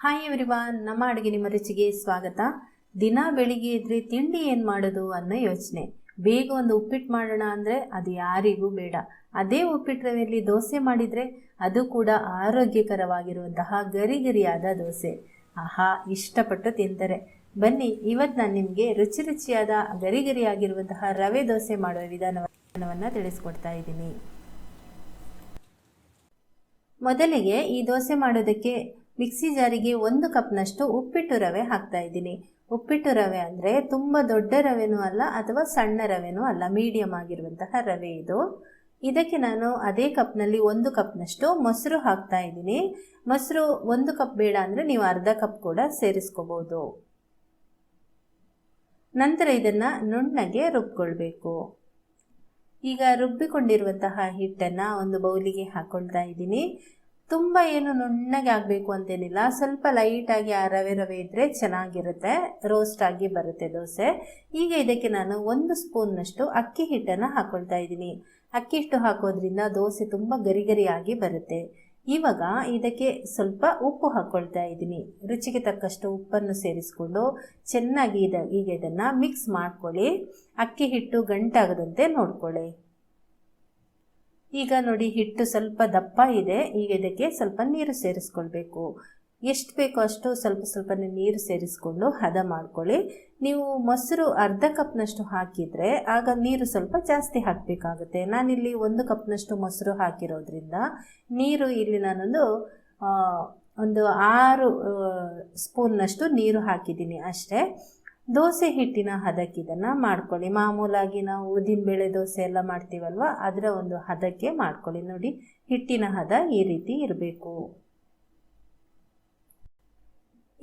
Hi everyone ನಮ್ಮ ಅಡುಗೆ ನಿಮ್ಮ ರುಚಿಗೆ ಸ್ವಾಗತ. ದಿನ ಬೆಳಿಗ್ಗೆ ಇದ್ರೆ ತಿಂಡಿ ಏನು ಮಾಡೋದು ಅನ್ನೋ ಯೋಚನೆ. ಬೇಗ ಒಂದು ಉಪ್ಪಿಟ್ಟು ಮಾಡೋಣ ಅಂದರೆ ಅದು ಯಾರಿಗೂ ಬೇಡ. ಅದೇ ಉಪ್ಪಿಟ್ಟು ರವೆಯಲ್ಲಿ ದೋಸೆ ಮಾಡಿದರೆ ಅದು ಕೂಡ ಆರೋಗ್ಯಕರವಾಗಿರುವಂತಹ ಗರಿ ಗರಿಯಾದ ದೋಸೆ. ಆಹಾ, ಇಷ್ಟಪಟ್ಟು ತಿಂತಾರೆ. ಬನ್ನಿ ಇವತ್ತು ನಾನು ನಿಮಗೆ ರುಚಿ ರುಚಿಯಾದ ಗರಿಗರಿಯಾಗಿರುವಂತಹ ರವೆ ದೋಸೆ ಮಾಡುವ ವಿಧಾನವನ್ನು ತಿಳಿಸ್ಕೊಡ್ತಾ ಇದ್ದೀನಿ. ಮೊದಲಿಗೆ ಈ ದೋಸೆ ಮಾಡೋದಕ್ಕೆ ಮಿಕ್ಸಿ ಜಾರಿಗೆ ಒಂದು ಕಪ್ನಷ್ಟು ಉಪ್ಪಿಟ್ಟು ರವೆ ಹಾಕ್ತಾ ಇದ್ದೀನಿ. ಉಪ್ಪಿಟ್ಟು ರವೆ ಅಂದರೆ ತುಂಬ ದೊಡ್ಡ ರವೆನೂ ಅಲ್ಲ ಅಥವಾ ಸಣ್ಣ ರವೆನೂ ಅಲ್ಲ ಮೀಡಿಯಮ್ ಆಗಿರುವಂತಹ ರವೆ ಇದು. ಇದಕ್ಕೆ ನಾನು ಅದೇ ಕಪ್ನಲ್ಲಿ ಒಂದು ಕಪ್ನಷ್ಟು ಮೊಸರು ಹಾಕ್ತಾ ಇದ್ದೀನಿ. ಮೊಸರು ಒಂದು ಕಪ್ ಬೇಡ ಅಂದರೆ ನೀವು ಅರ್ಧ ಕಪ್ ಕೂಡ ಸೇರಿಸ್ಕೋಬೋದು. ನಂತರ ಇದನ್ನು ನುಣ್ಣಗೆ ರುಬ್ಕೊಳ್ಬೇಕು. ಈಗ ರುಬ್ಬಿಕೊಂಡಿರುವಂತಹ ಹಿಟ್ಟನ್ನು ಒಂದು ಬೌಲಿಗೆ ಹಾಕ್ಕೊಳ್ತಾ ಇದ್ದೀನಿ. ತುಂಬ ಏನು ನುಣ್ಣಗೆ ಆಗಬೇಕು ಅಂತೇನಿಲ್ಲ. ಸ್ವಲ್ಪ ಲೈಟಾಗಿ ಆ ರವೆ ರವೆ ಇದ್ದರೆ ಚೆನ್ನಾಗಿರುತ್ತೆ. ರೋಸ್ಟ್ ಆಗಿ ಬರುತ್ತೆ ದೋಸೆ. ಈಗ ಇದಕ್ಕೆ ನಾನು ಒಂದು ಸ್ಪೂನ್ನಷ್ಟು ಅಕ್ಕಿ ಹಿಟ್ಟನ್ನು ಹಾಕ್ಕೊಳ್ತಾ ಇದ್ದೀನಿ. ಅಕ್ಕಿ ಹಿಟ್ಟು ಹಾಕೋದ್ರಿಂದ ದೋಸೆ ತುಂಬ ಗರಿ ಗರಿಯಾಗಿ ಬರುತ್ತೆ. ಇವಾಗ ಇದಕ್ಕೆ ಸ್ವಲ್ಪ ಉಪ್ಪು ಹಾಕ್ಕೊಳ್ತಾ ಇದ್ದೀನಿ. ರುಚಿಗೆ ತಕ್ಕಷ್ಟು ಉಪ್ಪನ್ನು ಸೇರಿಸ್ಕೊಂಡು ಚೆನ್ನಾಗಿ ಇದ ಈಗ ಇದನ್ನು ಮಿಕ್ಸ್ ಮಾಡ್ಕೊಳ್ಳಿ. ಅಕ್ಕಿ ಹಿಟ್ಟು ಗಂಟಾಗದಂತೆ ನೋಡ್ಕೊಳ್ಳಿ. ಈಗ ನೋಡಿ, ಹಿಟ್ಟು ಸ್ವಲ್ಪ ದಪ್ಪ ಇದೆ. ಈಗ ಇದಕ್ಕೆ ಸ್ವಲ್ಪ ನೀರು ಸೇರಿಸ್ಕೊಳ್ಬೇಕು. ಎಷ್ಟು ಬೇಕೋ ಅಷ್ಟು ಸ್ವಲ್ಪ ಸ್ವಲ್ಪ ನೀರು ಸೇರಿಸ್ಕೊಂಡು ಹದ ಮಾಡ್ಕೊಳ್ಳಿ. ನೀವು ಮೊಸರು ಅರ್ಧ ಕಪ್ನಷ್ಟು ಹಾಕಿದರೆ ಆಗ ನೀರು ಸ್ವಲ್ಪ ಜಾಸ್ತಿ ಹಾಕಬೇಕಾಗುತ್ತೆ. ನಾನಿಲ್ಲಿ ಒಂದು ಕಪ್ನಷ್ಟು ಮೊಸರು ಹಾಕಿರೋದ್ರಿಂದ ನೀರು ಇಲ್ಲಿ ನಾನೊಂದು ಒಂದು ಆರು ಸ್ಪೂನ್ನಷ್ಟು ನೀರು ಹಾಕಿದ್ದೀನಿ ಅಷ್ಟೇ. ದೋಸೆ ಹಿಟ್ಟಿನ ಹದಕ್ಕೆ ಇದನ್ನು ಮಾಡ್ಕೊಳ್ಳಿ. ಮಾಮೂಲಾಗಿ ನಾವು ಉದ್ದಿನಬೇಳೆ ದೋಸೆ ಎಲ್ಲ ಮಾಡ್ತೀವಲ್ವ, ಅದರ ಒಂದು ಹದಕ್ಕೆ ಮಾಡ್ಕೊಳ್ಳಿ. ನೋಡಿ, ಹಿಟ್ಟಿನ ಹದ ಈ ರೀತಿ ಇರಬೇಕು.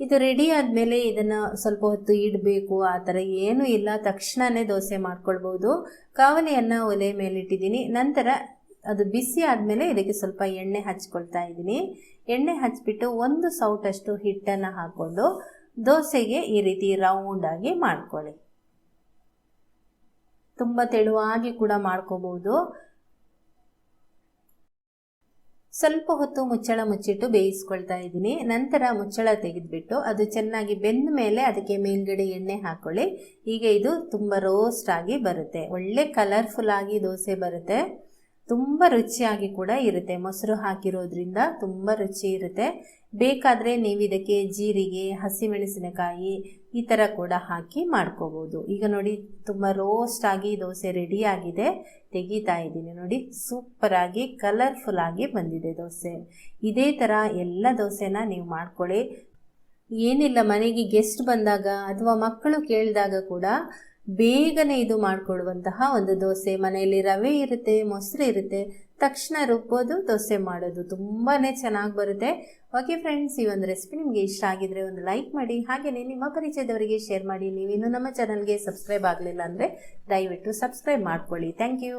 ಇದು ರೆಡಿ ಆದಮೇಲೆ ಇದನ್ನು ಸ್ವಲ್ಪ ಹೊತ್ತು ಇಡಬೇಕು. ಆ ಥರ ಏನೂ ಇಲ್ಲ. ತಕ್ಷಣವೇ ದೋಸೆ ಮಾಡ್ಕೊಳ್ಬೋದು. ಕಾವಲಿಯನ್ನು ಒಲೆ ಮೇಲೆ ಇಟ್ಟಿದ್ದೀನಿ. ನಂತರ ಅದು ಬಿಸಿ ಆದಮೇಲೆ ಇದಕ್ಕೆ ಸ್ವಲ್ಪ ಎಣ್ಣೆ ಹಚ್ಕೊಳ್ತಾ ಇದ್ದೀನಿ. ಎಣ್ಣೆ ಹಚ್ಬಿಟ್ಟು ಒಂದು ಸೌಟಷ್ಟು ಹಿಟ್ಟನ್ನು ಹಾಕ್ಕೊಂಡು ದೋಸೆಗೆ ಈ ರೀತಿ ರೌಂಡಾಗಿ ಮಾಡ್ಕೊಳ್ಳಿ. ತುಂಬ ತೆಳುವಾಗಿ ಕೂಡ ಮಾಡ್ಕೋಬಹುದು. ಸ್ವಲ್ಪ ಹೊತ್ತು ಮುಚ್ಚಳ ಮುಚ್ಚಿಟ್ಟು ಬೇಯಿಸ್ಕೊಳ್ತಾ ಇದ್ದೀನಿ. ನಂತರ ಮುಚ್ಚಳ ತೆಗೆದುಬಿಟ್ಟು ಅದು ಚೆನ್ನಾಗಿ ಬೆಂದ ಮೇಲೆ ಅದಕ್ಕೆ ಮೇಲ್ಗಡೆ ಎಣ್ಣೆ ಹಾಕೊಳ್ಳಿ. ಹೀಗೆ ಇದು ತುಂಬ ರೋಸ್ಟ್ ಆಗಿ ಬರುತ್ತೆ. ಒಳ್ಳೆ ಕಲರ್ಫುಲ್ ಆಗಿ ದೋಸೆ ಬರುತ್ತೆ. ತುಂಬ ರುಚಿಯಾಗಿ ಕೂಡ ಇರುತ್ತೆ. ಮೊಸರು ಹಾಕಿರೋದ್ರಿಂದ ತುಂಬ ರುಚಿ ಇರುತ್ತೆ. ಬೇಕಾದರೆ ನೀವು ಇದಕ್ಕೆ ಜೀರಿಗೆ, ಹಸಿಮೆಣಸಿನಕಾಯಿ ಈ ಥರ ಕೂಡ ಹಾಕಿ ಮಾಡ್ಕೋಬೋದು. ಈಗ ನೋಡಿ, ತುಂಬ ರೋಸ್ಟ್ ಆಗಿ ದೋಸೆ ರೆಡಿ ಆಗಿದೆ. ತೆಗಿತಾ ಇದ್ದೀನಿ ನೋಡಿ. ಸೂಪರಾಗಿ ಕಲರ್ಫುಲ್ ಆಗಿ ಬಂದಿದೆ ದೋಸೆ. ಇದೇ ಥರ ಎಲ್ಲ ದೋಸೆನ ನೀವು ಮಾಡ್ಕೊಳ್ಳಿ. ಏನಿಲ್ಲ, ಮನೆಗೆ ಗೆಸ್ಟ್ ಬಂದಾಗ ಅಥವಾ ಮಕ್ಕಳು ಕೇಳಿದಾಗ ಕೂಡ ಬೇಗನೆ ಇದು ಮಾಡಿಕೊಳ್ಳುವಂತಹ ಒಂದು ದೋಸೆ. ಮನೆಯಲ್ಲಿ ರವೆ ಇರುತ್ತೆ, ಮೊಸರು ಇರುತ್ತೆ. ತಕ್ಷಣ ರುಬ್ಬೋದು, ದೋಸೆ ಮಾಡೋದು ತುಂಬಾ ಚೆನ್ನಾಗಿ ಬರುತ್ತೆ. ಓಕೆ ಫ್ರೆಂಡ್ಸ್, ಈ ಒಂದು ರೆಸಿಪಿ ನಿಮಗೆ ಇಷ್ಟ ಆಗಿದ್ರೆ ಒಂದು ಲೈಕ್ ಮಾಡಿ ಹಾಗೆಯೇ ನಿಮ್ಮ ಪರಿಚಯದವರಿಗೆ ಶೇರ್ ಮಾಡಿ. ನೀವಿನ್ನು ನಮ್ಮ ಚಾನಲ್ಗೆ ಸಬ್ಸ್ಕ್ರೈಬ್ ಆಗಲಿಲ್ಲ ಅಂದರೆ ದಯವಿಟ್ಟು ಸಬ್ಸ್ಕ್ರೈಬ್ ಮಾಡ್ಕೊಳ್ಳಿ. Thank you.